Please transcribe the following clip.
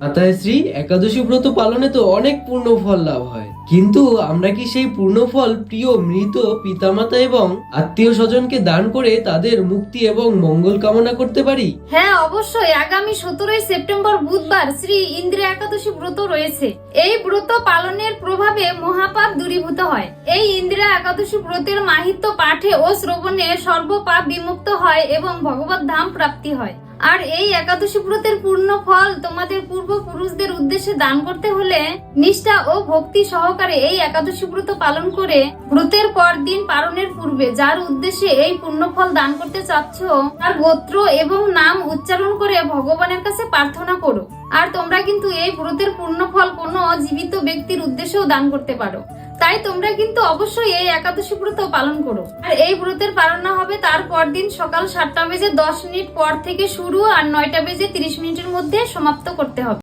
মাতায় শ্রী, একাদশী ব্রত পালনে তো অনেক পূর্ণ ফল লাভ হয়। কিন্তু আমরা কি সেই পূর্ণ ফল প্রিয় মৃত পিতামাতা এবং আত্মীয় স্বজনকে দান করে তাদের মুক্তি এবং মঙ্গল কামনা করতে পারি? হ্যাঁ অবশ্যই। আগামী সতেরোই সেপ্টেম্বর বুধবার শ্রী ইন্দ্র একাদশী ব্রত রয়েছে। এই ব্রত পালনের প্রভাবে মহাপাপ দূরীভূত হয়। এই ইন্দিরা একাদশী ব্রতের মাহিত্য পাঠে ও শ্রবণে সর্বপাপ বিমুক্ত হয় এবং ভগবত ধাম প্রাপ্তি হয়। আর এই একাদশী ব্রতের পূর্ণ ফল তোমাদের পূর্বপুরুষদের উদ্দেশ্যে দান করতে হলে নিষ্ঠা ও ভক্তি সহকারে এই একাদশী ব্রত পালন করে ব্রতের পর দিন পালনের পূর্বে যার উদ্দেশ্যে এই পূর্ণ ফল দান করতে চাচ্ছ, তার গোত্র এবং নাম উচ্চারণ করে ভগবানের কাছে প্রার্থনা করো। আর তোমরা কিন্তু এই ব্রতের পূর্ণ ফল কোনো জীবিত ব্যক্তির উদ্দেশ্যেও দান করতে পারো। তাই তোমরা কিন্তু অবশ্যই এই একাদশী ব্রত পালন করো। আর এই ব্রতের পালন হবে তার পরদিন সকাল সাতটা বেজে দশ মিনিট পর থেকে শুরু আর নয়টা বেজে তিরিশ মিনিটের মধ্যে সমাপ্ত করতে হবে।